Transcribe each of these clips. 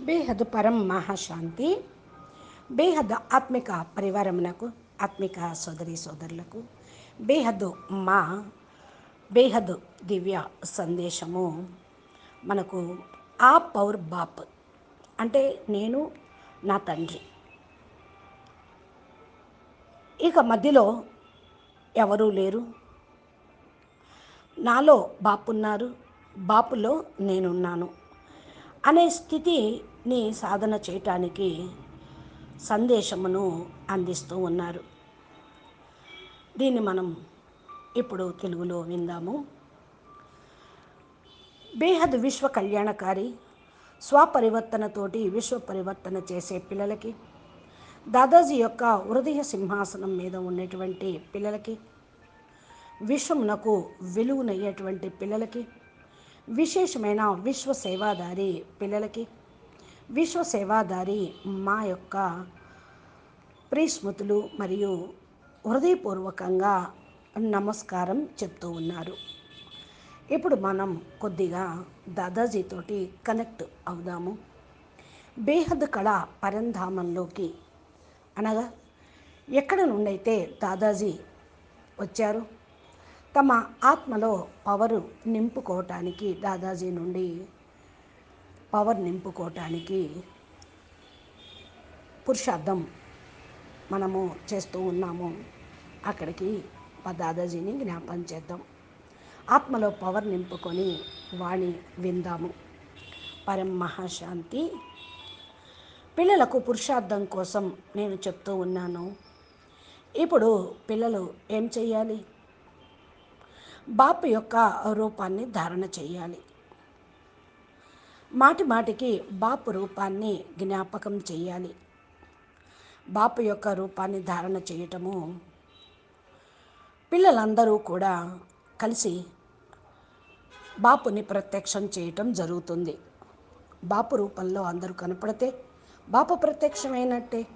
బేహద్ పరం మహాశాంతి బేహద్ ఆత్మిక పరివారమునకు ఆత్మిక సోదరి సోదరులకు బేహద్ మా బేహద్ దివ్య సందేశము. మనకు ఆ పౌర్ బాప్ అంటే నేను నా తండ్రి. ఇక మధ్యలో ఎవరూ లేరు. నాలో బాపున్నారు బాపులో నేనున్నాను. అనే స్థితిని సాధన చేయటానికి సందేశమును అందిస్తూ ఉన్నారు. దీన్ని మనం ఇప్పుడు తెలుగులో విందాము. బేహద్ విశ్వ కళ్యాణకారి స్వపరివర్తనతోటి విశ్వ పరివర్తన చేసే పిల్లలకి దాదాజీ యొక్క హృదయ సింహాసనం మీద ఉన్నటువంటి పిల్లలకి విశ్వమునకు వెలుగునయ్యేటువంటి పిల్లలకి విశేషమైన విశ్వ సేవాదారి పిల్లలకి. విశ్వ సేవాదారి మా యొక్క ప్రీస్మృతులు మరియు హృదయపూర్వకంగా నమస్కారం చెప్తూ ఉన్నారు. ఇప్పుడు మనం కొద్దిగా దాదాజీతోటి కనెక్ట్ అవుదాము. బేహద్ కళ పరంధామంలోకి అనగా ఎక్కడ నుండైతే దాదాజీ వచ్చారు? తమ ఆత్మలో పవర్ నింపుకోవటానికి దాదాజీ నుండి పవర్ నింపుకోవటానికి పురుషార్థం మనము చేస్తూ ఉన్నాము. అక్కడికి మా దాదాజీని జ్ఞాపం చేద్దాం. ఆత్మలో పవర్ నింపుకొని వాణి విందాము. పరం మహాశాంతి. పిల్లలకు పురుషార్థం కోసం నేను చెప్తూ ఉన్నాను. ఇప్పుడు పిల్లలు ఏం చేయాలి బాపు యొక్క రూపాన్ని ధారణ చేయాలి. మాటి మాటికి బాపు రూపాన్ని జ్ఞాపకం చేయాలి. బాపు యొక్క రూపాన్ని ధారణ చేయటము పిల్లలందరూ కూడా కలిసి బాపుని ప్రత్యక్షం చేయటం జరుగుతుంది. బాపు రూపంలో అందరూ కనపడితే బాపు ప్రత్యక్షమైనట్టే.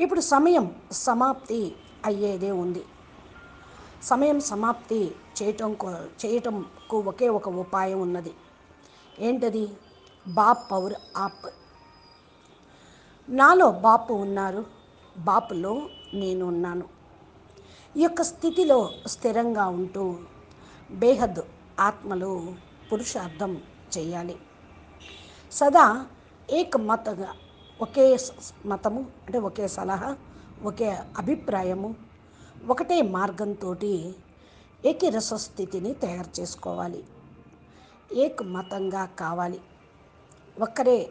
ఇప్పుడు సమయం సమాప్తి అయ్యేదే ఉంది. సమయం సమాప్తి చేయటం చేయటంకు ఒకే ఒక ఉపాయం ఉన్నది. ఏంటది? బాప్ పవర్ ఆప్. నాలో బాపు ఉన్నారు. బాపులో నేను ఉన్నాను ఈ యొక్క స్థితిలో స్థిరంగా ఉంటూ బేహద్ ఆత్మలో పురుషార్థం చేయాలి. సదా ఏకమతగా ఒకే మతము అంటే ఒకే సలహా ఒకే అభిప్రాయము ఒకటే మార్గంతో ఏకిరస స్థితిని తయారు చేసుకోవాలి. ఏకమతంగా కావాలి. ఒక్కరే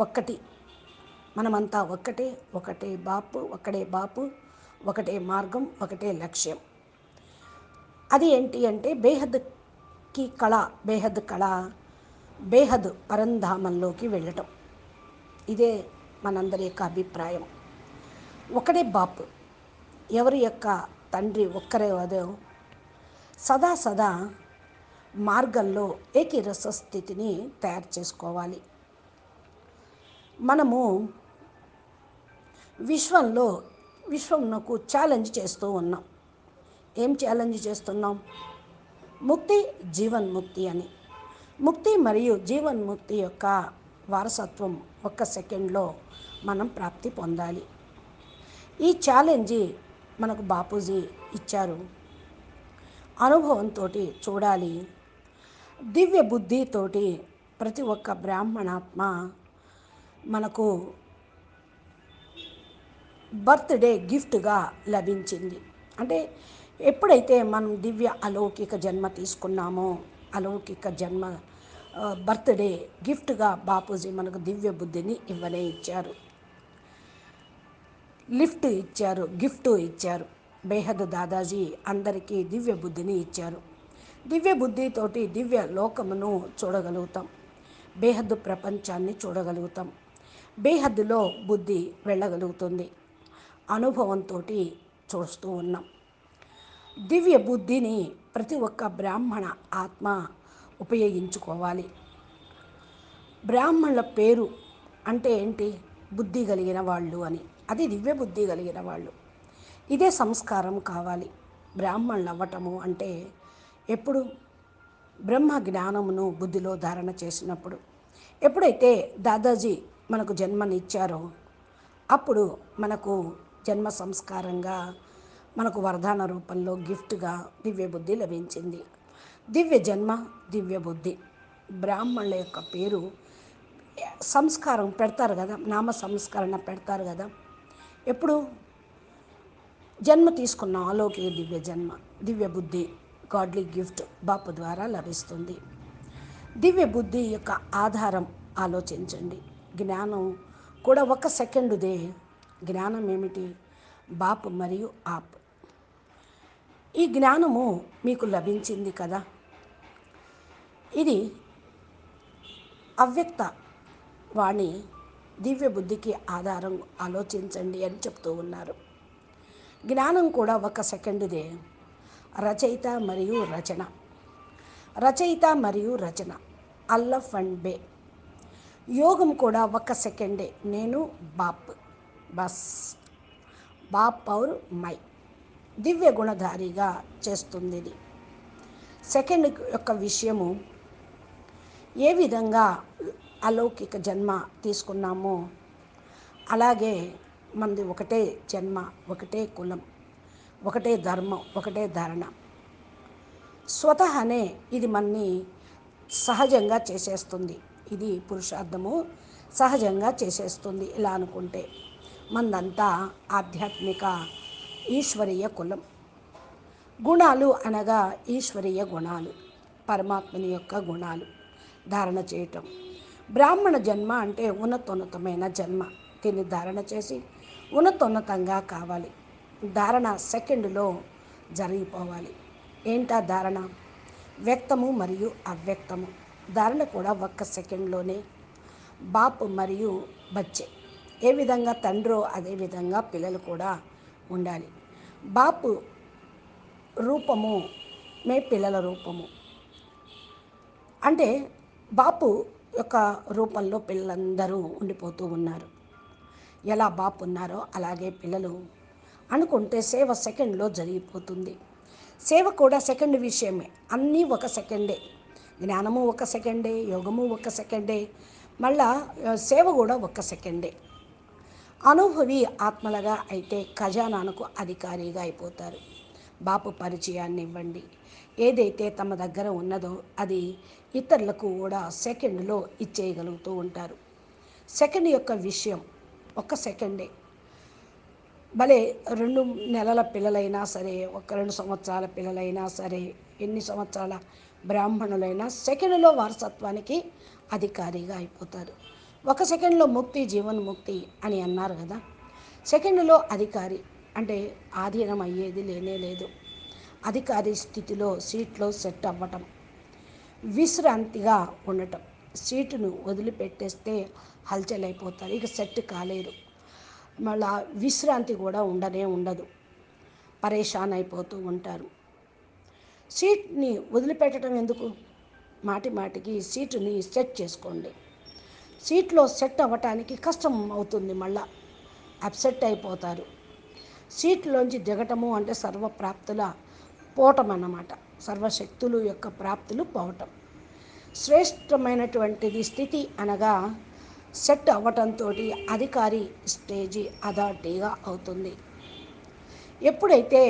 ఒక్కటి. మనమంతా ఒక్కటే ఒకటే బాపు ఒకటే బాపు ఒకటే మార్గం ఒకటే లక్ష్యం. అది ఏంటి అంటే బేహద్కి కళ బేహద్ కళ బేహద్ పరంధామంలోకి వెళ్ళటం. ఇదే మనందరి యొక్క అభిప్రాయం. ఒకడే బాపు ఎవరి యొక్క తండ్రి ఒక్కరే వదో సదా సదా మార్గంలో ఏకీరస స్థితిని తయారు చేసుకోవాలి. మనము విశ్వంలో విశ్వంకు ఛాలెంజ్ చేస్తూ ఉన్నాం. ఏం ఛాలెంజ్ చేస్తున్నాం? ముక్తి జీవన్ముక్తి అని. ముక్తి మరియు జీవన్ముక్తి యొక్క వారసత్వం ఒక్క సెకండ్లో మనం ప్రాప్తి పొందాలి. ఈ ఛాలెంజ్ మనకు బాపూజీ ఇచ్చారు. అనుభవంతో చూడాలి. దివ్య బుద్ధితోటి ప్రతి ఒక్క బ్రాహ్మణాత్మ మనకు బర్త్డే గిఫ్ట్గా లభించింది. అంటే ఎప్పుడైతే మనం దివ్య అలౌకిక జన్మ తీసుకున్నామో అలౌకిక జన్మ బర్త్డే గిఫ్ట్గా బాపూజీ మనకు దివ్య బుద్ధిని ఇవ్వనే ఇచ్చారు. లిఫ్ట్ ఇచ్చారు గిఫ్ట్ ఇచ్చారు. బేహద్ దాదాజీ అందరికీ దివ్య బుద్ధిని ఇచ్చారు. దివ్య బుద్ధితోటి దివ్య లోకమును చూడగలుగుతాం. బేహద్దు ప్రపంచాన్ని చూడగలుగుతాం. బేహద్దులో బుద్ధి వెళ్ళగలుగుతుంది. అనుభవంతో చూస్తూ ఉన్నాం. దివ్య బుద్ధిని ప్రతి ఒక్క బ్రాహ్మణ ఆత్మ ఉపయోగించుకోవాలి. బ్రాహ్మణుల పేరు అంటే ఏంటి? బుద్ధి కలిగిన వాళ్ళు అని. అది దివ్య బుద్ధి కలిగిన వాళ్ళు. ఇదే సంస్కారం కావాలి. బ్రాహ్మణులు అవ్వటము అంటే ఎప్పుడు బ్రహ్మ జ్ఞానమును బుద్ధిలో ధారణ చేసినప్పుడు. ఎప్పుడైతే దాదాజీ మనకు జన్మనిచ్చారో అప్పుడు మనకు జన్మ సంస్కారంగా మనకు వరదాన రూపంలో గిఫ్ట్గా దివ్య బుద్ధి లభించింది. దివ్య జన్మ దివ్య బుద్ధి. బ్రాహ్మణుల యొక్క పేరు సంస్కారం పెడతారు కదా నామ సంస్కరణ పెడతారు కదా. ఎప్పుడు? జన్మ తీసుకున్నాం అలోకీయ దివ్య జన్మ దివ్య బుద్ధి గాడ్లీ గిఫ్ట్ బాపు ద్వారా లభిస్తుంది. దివ్య బుద్ధి యొక్క ఆధారం ఆలోచించండి. జ్ఞానం కూడా ఒక సెకండుదే. జ్ఞానం ఏమిటి? బాప్ మరియు ఆప్. ఈ జ్ఞానము మీకు లభించింది కదా. ఇది అవ్యక్త వాణి దివ్య బుద్ధికి ఆధారం ఆలోచించండి అని చెప్తూ ఉన్నారు. జ్ఞానం కూడా ఒక సెకండ్దే. రచయిత మరియు రచన. రచయిత మరియు రచన. అల్లఫ్ అండ్ బే. యోగం కూడా ఒక సెకండే. నేను బాప్. బస్. బాప్ ఔర్ మై. దివ్య గుణధారిగా చేస్తుంది ఇది సెకండ్ యొక్క విషయము ఏ విధంగా అలౌకిక జన్మ తీసుకున్నామో. అలాగే మనది ఒకటే జన్మ ఒకటే కులం ఒకటే ధర్మం ఒకటే ధారణ. స్వతహనే ఇది మన్ని సహజంగా చేసేస్తుంది. ఇది పురుషార్థము సహజంగా చేసేస్తుంది ఇలా అనుకుంటే మందంతా ఆధ్యాత్మిక ఈశ్వరీయ కులం. గుణాలు అనగా ఈశ్వరీయ గుణాలు పరమాత్మని యొక్క గుణాలు ధారణ చేయటం. బ్రాహ్మణ జన్మ అంటే ఉన్నతోన్నతమైన జన్మ. దీన్ని ధారణ చేసి ఉన్నతోన్నతంగా కావాలి. ధారణ సెకండ్లో జరిగిపోవాలి. ఏంటా ధారణ? వ్యక్తము మరియు అవ్యక్తము. ధారణ కూడా ఒక్క సెకండ్లోనే. బాపు మరియు బచ్చే. ఏ విధంగా? తండ్రో అదే విధంగా పిల్లలు కూడా ఉండాలి. బాపు రూపము మే పిల్లల రూపము. అంటే బాపు యొక్క రూపంలో పిల్లలందరూ ఉండిపోతూ ఉన్నారు. ఎలా బాపు ఉన్నారో అలాగే పిల్లలు అనుకుంటే సేవ సెకండ్లో జరిగిపోతుంది. సేవ కూడా సెకండ్ విషయమే. అన్నీ ఒక సెకండే. జ్ఞానము ఒక సెకండే యోగము ఒక సెకండే మళ్ళా సేవ కూడా ఒక సెకండే. అనుభవి ఆత్మలుగా అయితే ఖజానాకు అధికారిగా అయిపోతారు. బాపు పరిచయాన్ని ఇవ్వండి ఏదైతే తమ దగ్గర ఉన్నదో అది ఇతరులకు కూడా సెకండ్లో ఇచ్చేయగలుగుతూ ఉంటారు. సెకండ్ యొక్క విషయం ఒక సెకండే. భలే రెండు నెలల పిల్లలైనా సరే ఒక రెండు సంవత్సరాల పిల్లలైనా సరే ఎన్ని సంవత్సరాల బ్రాహ్మణులైనా సెకండ్లో వారసత్వానికి అధికారిగా అయిపోతారు. ఒక సెకండ్లో ముక్తి జీవన్ముక్తి అని అన్నారు కదా. సెకండ్లో అధికారి అంటే ఆధీనం అయ్యేది లేనే లేదు. అధికారి స్థితిలో సీట్లో సెట్ అవ్వటం విశ్రాంతిగా ఉండటం. సీటును వదిలిపెట్టేస్తే హల్చల్ అయిపోతారు ఇక సెట్ కాలేరు మళ్ళా విశ్రాంతి కూడా ఉండనే ఉండదు. పరేషాన్ అయిపోతూ ఉంటారు. సీట్ని వదిలిపెట్టడం ఎందుకు? మాటి మాటికి సీటుని సెట్ చేసుకోండి. సీట్లో సెట్ అవ్వటానికి కష్టం అవుతుంది మళ్ళా. అప్సెట్ అయిపోతారు. సీట్లోంచి దిగటము అంటే సర్వప్రాప్తుల పోవటం అన్నమాట సర్వశక్తులు యొక్క ప్రాప్తులు పోవటం. శ్రేష్టమైనటువంటిది స్థితి అనగా సెట్ అవ్వటంతో అధికారి స్టేజీ అథారిటీగా అవుతుంది. ఎప్పుడైతే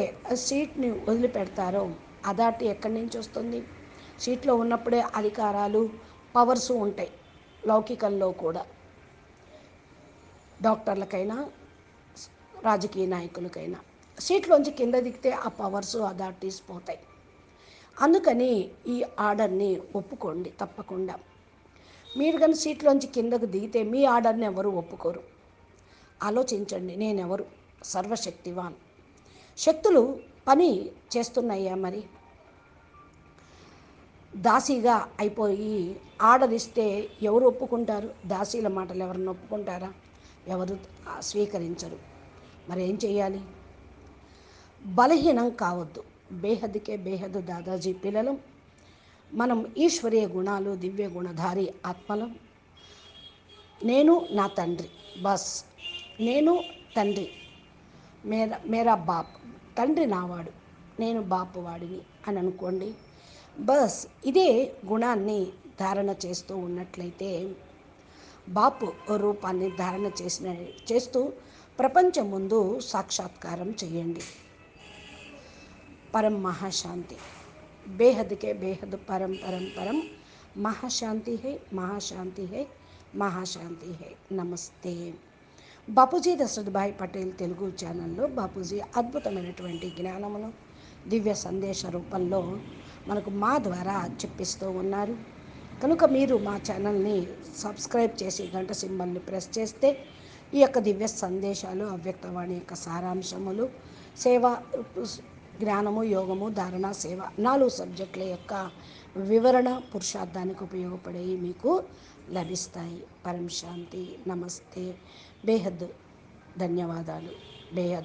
సీట్ని వదిలిపెడతారో అథారిటీ ఎక్కడి నుంచి వస్తుంది? సీట్లో ఉన్నప్పుడే అధికారాలు పవర్స్ ఉంటాయి లౌకికంలో కూడా. డాక్టర్లకైనా రాజకీయ నాయకులకైనా. సీట్లోంచి కింద దిగితే ఆ పవర్స్ అథారిటీస్ పోతాయి. అందుకని ఈ ఆర్డర్ని ఒప్పుకోండి తప్పకుండా. మీరు కానీ సీట్లోంచి కిందకు దిగితే మీ ఆర్డర్ని ఎవరు ఒప్పుకోరు? ఆలోచించండి నేనెవరు? సర్వశక్తివాన్. శక్తులు పని చేస్తున్నాయా మరి? దాసీగా అయిపోయి ఆర్డర్ ఇస్తే ఎవరు ఒప్పుకుంటారు? దాసీల మాటలు ఎవరిని ఒప్పుకుంటారా? ఎవరు స్వీకరించరు. మరి ఏం చేయాలి బలహీనం కావద్దు. బేహద్కే బేహద్దు దాదాజీ పిల్లలం. మనం ఈశ్వరీయ గుణాలు దివ్య గుణధారి ఆత్మలం. నేను నా తండ్రి. బస్. నేను తండ్రి. మేరా మేరా బాప్. తండ్రి నావాడు. నేను బాపు వాడిని అని అనుకోండి. బస్. ఇదే గుణాన్ని ధారణ చేస్తూ ఉన్నట్లయితే బాపు రూపాన్ని ధారణ చేసిన చేస్తూ ప్రపంచం ముందు సాక్షాత్కారం చేయండి. పరం మహాశాంతి. బేహద్కే బేహద్ పరం పరం పరం. మహాశాంతి హే మహాశాంతి హే మహాశాంతి హే. నమస్తే. బాపూజీ దశరథభాయ్ పటేల్ తెలుగు ఛానల్లో బాపూజీ అద్భుతమైనటువంటి జ్ఞానమును దివ్య సందేశ రూపంలో మనకు మా ద్వారా చెప్పిస్తూ ఉన్నారు. కనుక మీరు మా ఛానల్ని సబ్స్క్రైబ్ చేసి గంట సింబల్ని ప్రెస్ చేస్తే ఈ యొక్క దివ్య సందేశాలు అవ్యక్తవాణి యొక్క సారాంశములు సేవ జ్ఞానము యోగము ధారణ సేవ నాలుగు సబ్జెక్టుల యొక్క వివరణ పురుషార్థానికి ఉపయోగపడేవి మీకు లభిస్తాయి. పరం శాంతి నమస్తే బేహద్ ధన్యవాదాలు. బేహద్